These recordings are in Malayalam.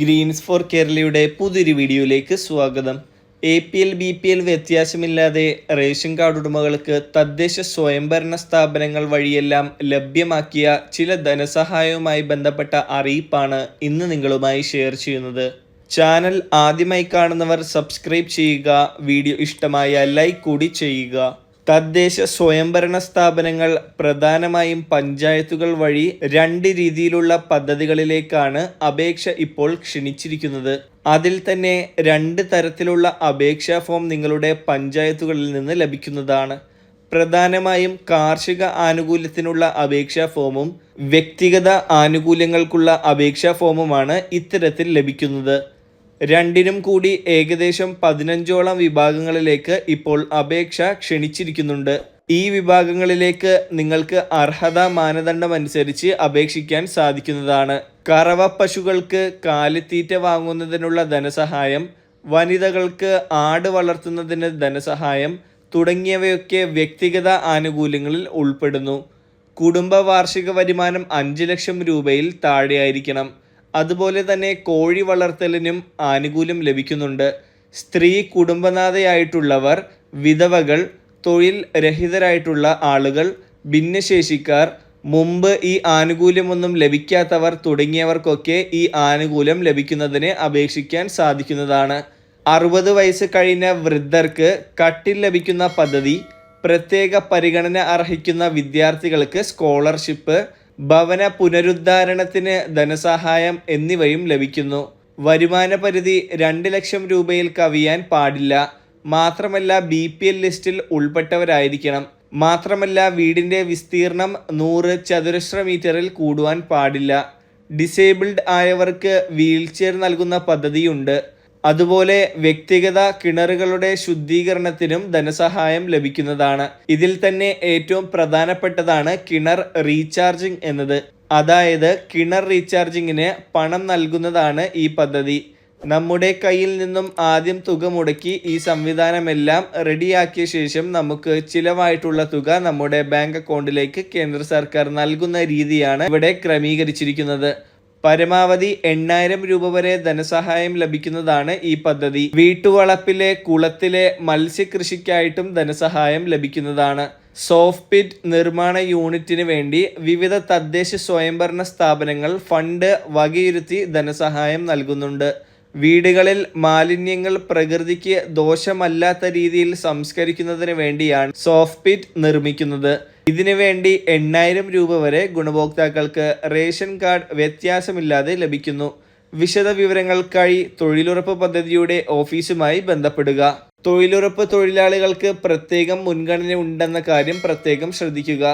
ഗ്രീൻസ് ഫോർ കേരളയുടെ പുതിയൊരു വീഡിയോയിലേക്ക് സ്വാഗതം. A P L B P L വ്യത്യാസമില്ലാതെ റേഷൻ കാർഡ് ഉടമകൾക്ക് തദ്ദേശ സ്വയംഭരണ സ്ഥാപനങ്ങൾ വഴിയെല്ലാം ലഭ്യമാക്കിയ ചില ധനസഹായവുമായി ബന്ധപ്പെട്ട അറിയിപ്പാണ് ഇന്ന് നിങ്ങളുമായി ഷെയർ ചെയ്യുന്നത്. ചാനൽ ആദ്യമായി കാണുന്നവർ സബ്സ്ക്രൈബ് ചെയ്യുക വീഡിയോ ഇഷ്ടമായ ലൈക്ക് കൂടി ചെയ്യുക. തദ്ദേശ സ്വയംഭരണ സ്ഥാപനങ്ങൾ പ്രധാനമായും പഞ്ചായത്തുകൾ വഴി രണ്ട് രീതിയിലുള്ള പദ്ധതികളിലേക്കാണ് അപേക്ഷ ഇപ്പോൾ ക്ഷണിച്ചിരിക്കുന്നത്. അതിൽ തന്നെ രണ്ട് തരത്തിലുള്ള അപേക്ഷാ ഫോം നിങ്ങളുടെ പഞ്ചായത്തുകളിൽ നിന്ന് ലഭിക്കുന്നതാണ്. പ്രധാനമായും കാർഷിക ആനുകൂല്യത്തിനുള്ള അപേക്ഷാ ഫോമും വ്യക്തിഗത ആനുകൂല്യങ്ങൾക്കുള്ള അപേക്ഷാ ഫോമുമാണ് ഇത്തരത്തിൽ ലഭിക്കുന്നത്. രണ്ടിനും കൂടി ഏകദേശം പതിനഞ്ചോളം വിഭാഗങ്ങളിലേക്ക് ഇപ്പോൾ അപേക്ഷ ക്ഷണിച്ചിരിക്കുന്നുണ്ട്. ഈ വിഭാഗങ്ങളിലേക്ക് നിങ്ങൾക്ക് അർഹതാ മാനദണ്ഡം അനുസരിച്ച് അപേക്ഷിക്കാൻ സാധിക്കുന്നതാണ്. കറവ പശുക്കൾക്ക് കാലിത്തീറ്റ വാങ്ങുന്നതിനുള്ള ധനസഹായം വനിതകൾക്ക് ആട് വളർത്തുന്നതിന് ധനസഹായം തുടങ്ങിയവയൊക്കെ വ്യക്തിഗത ആനുകൂല്യങ്ങളിൽ ഉൾപ്പെടുന്നു. കുടുംബ വാർഷിക വരുമാനം അഞ്ച് ലക്ഷം രൂപയിൽ താഴെയായിരിക്കണം. അതുപോലെ തന്നെ കോഴി വളർത്തലിനും ആനുകൂല്യം ലഭിക്കുന്നുണ്ട്. സ്ത്രീ കുടുംബനാഥയായിട്ടുള്ളവർ വിധവകൾ തൊഴിൽ രഹിതരായിട്ടുള്ള ആളുകൾ ഭിന്നശേഷിക്കാർ മുമ്പ് ഈ ആനുകൂല്യമൊന്നും ലഭിക്കാത്തവർ തുടങ്ങിയവർക്കൊക്കെ ഈ ആനുകൂല്യം ലഭിക്കുന്നതിന് അപേക്ഷിക്കാൻ സാധിക്കുന്നതാണ്. അറുപത് വയസ്സ് കഴിഞ്ഞ വൃദ്ധർക്ക് കട്ടിൽ ലഭിക്കുന്ന പദ്ധതി പ്രത്യേക പരിഗണന അർഹിക്കുന്ന വിദ്യാർത്ഥികൾക്ക് സ്കോളർഷിപ്പ് ഭവന പുനരുദ്ധാരണത്തിന് ധനസഹായം എന്നിവയും ലഭിക്കുന്നു. വരുമാന പരിധി രണ്ട് ലക്ഷം രൂപയിൽ കവിയാൻ പാടില്ല. മാത്രമല്ല ബി പി എൽ ലിസ്റ്റിൽ ഉൾപ്പെട്ടവരായിരിക്കണം. മാത്രമല്ല വീടിന്റെ വിസ്തീർണം നൂറ് ചതുരശ്ര മീറ്ററിൽ കൂടുവാൻ പാടില്ല. ഡിസേബിൾഡ് ആയവർക്ക് വീൽചെയർ നൽകുന്ന പദ്ധതിയുണ്ട്. അതുപോലെ വ്യക്തിഗത കിണറുകളുടെ ശുദ്ധീകരണത്തിനും ധനസഹായം ലഭിക്കുന്നതാണ്. ഇതിൽ തന്നെ ഏറ്റവും പ്രധാനപ്പെട്ടതാണ് കിണർ റീചാർജിംഗ് എന്നത്. അതായത് കിണർ റീചാർജിങ്ങിന് പണം നൽകുന്നതാണ് ഈ പദ്ധതി. നമ്മുടെ കയ്യിൽ നിന്നും ആദ്യം തുക മുടക്കി ഈ സംവിധാനമെല്ലാം റെഡിയാക്കിയ ശേഷം നമുക്ക് ചിലവായിട്ടുള്ള തുക നമ്മുടെ ബാങ്ക് അക്കൗണ്ടിലേക്ക് കേന്ദ്ര സർക്കാർ നൽകുന്ന രീതിയാണ് ഇവിടെ ക്രമീകരിച്ചിരിക്കുന്നത്. പരമാവധി എണ്ണായിരം രൂപ വരെ ധനസഹായം ലഭിക്കുന്നതാണ് ഈ പദ്ധതി. വീട്ടുവളപ്പിലെ കുളത്തിലെ മത്സ്യകൃഷിക്കായിട്ടും ധനസഹായം ലഭിക്കുന്നതാണ്. സോഫ്റ്റ് പിറ്റ് നിർമ്മാണ യൂണിറ്റിന് വേണ്ടി വിവിധ തദ്ദേശ സ്വയംഭരണ സ്ഥാപനങ്ങൾ ഫണ്ട് വകയിരുത്തി ധനസഹായം നൽകുന്നുണ്ട്. വീടുകളിൽ മാലിന്യങ്ങൾ പ്രകൃതിക്ക് ദോഷമല്ലാത്ത രീതിയിൽ സംസ്കരിക്കുന്നതിന് വേണ്ടിയാണ് സോഫ്റ്റ് പിറ്റ് നിർമ്മിക്കുന്നത്. ഇതിനു വേണ്ടി എണ്ണായിരം രൂപ വരെ ഗുണഭോക്താക്കൾക്ക് റേഷൻ കാർഡ് വ്യത്യാസമില്ലാതെ ലഭിക്കുന്നു. വിശദ വിവരങ്ങൾക്കായി തൊഴിലുറപ്പ് പദ്ധതിയുടെ ഓഫീസുമായി ബന്ധപ്പെടുക. തൊഴിലുറപ്പ് തൊഴിലാളികൾക്ക് പ്രത്യേകം മുൻഗണന ഉണ്ടെന്ന കാര്യം പ്രത്യേകം ശ്രദ്ധിക്കുക.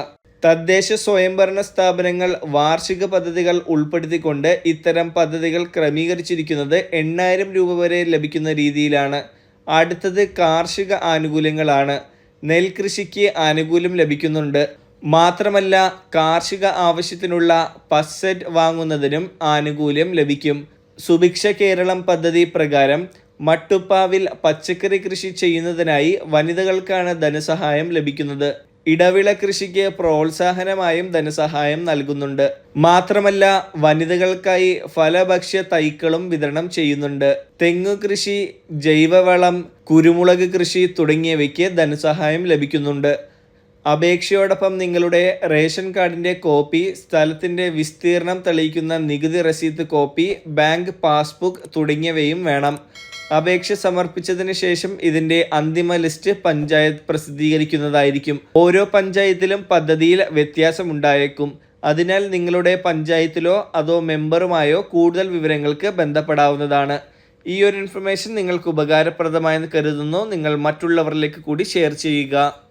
തദ്ദേശ സ്വയംഭരണ സ്ഥാപനങ്ങൾ വാർഷിക പദ്ധതികൾ ഉൾപ്പെടുത്തിക്കൊണ്ട് ഇത്തരം പദ്ധതികൾ ക്രമീകരിച്ചിരിക്കുന്നത് എണ്ണായിരം രൂപ വരെ ലഭിക്കുന്ന രീതിയിലാണ്. അടുത്തത് കാർഷിക ആനുകൂല്യങ്ങളാണ്. നെൽകൃഷിക്ക് ആനുകൂല്യം ലഭിക്കുന്നുണ്ട്. മാത്രമല്ല കാർഷിക ആവശ്യത്തിനുള്ള പസ്സെറ്റ് വാങ്ങുന്നതിനും ആനുകൂല്യം ലഭിക്കും. സുഭിക്ഷ കേരളം പദ്ധതി പ്രകാരം മട്ടുപ്പാവിൽ പച്ചക്കറി കൃഷി ചെയ്യുന്നതിനായി വനിതകൾക്കാണ് ധനസഹായം ലഭിക്കുന്നത്. ഇടവിള കൃഷിക്ക് പ്രോത്സാഹനമായും ധനസഹായം നൽകുന്നുണ്ട്. മാത്രമല്ല വനിതകൾക്കായി ഫലഭക്ഷ്യ തൈക്കളും വിതരണം ചെയ്യുന്നുണ്ട്. തെങ്ങു കൃഷി ജൈവവളം കുരുമുളക് കൃഷി തുടങ്ങിയവയ്ക്ക് ധനസഹായം ലഭിക്കുന്നുണ്ട്. അപേക്ഷയോടൊപ്പം നിങ്ങളുടെ റേഷൻ കാർഡിന്റെ കോപ്പി സ്ഥലത്തിന്റെ വിസ്തീർണം തെളിയിക്കുന്ന നികുതി റസീത്ത് കോപ്പി ബാങ്ക് പാസ്ബുക്ക് തുടങ്ങിയവയും വേണം. അപേക്ഷ സമർപ്പിച്ചതിന് ശേഷം ഇതിന്റെ അന്തിമ ലിസ്റ്റ് പഞ്ചായത്ത് പ്രസിദ്ധീകരിക്കുന്നതായിരിക്കും. ഓരോ പഞ്ചായത്തിലും പദ്ധതിയിൽ വ്യത്യാസമുണ്ടായേക്കും. അതിനാൽ നിങ്ങളുടെ പഞ്ചായത്തിലോ അതോ മെമ്പറുമായോ കൂടുതൽ വിവരങ്ങൾക്ക് ബന്ധപ്പെടാവുന്നതാണ്. ഈ ഒരു ഇൻഫർമേഷൻ നിങ്ങൾക്ക് ഉപകാരപ്രദമായെന്ന് കരുതുന്നു. നിങ്ങൾ മറ്റുള്ളവരിലേക്ക് കൂടി ഷെയർ ചെയ്യുക.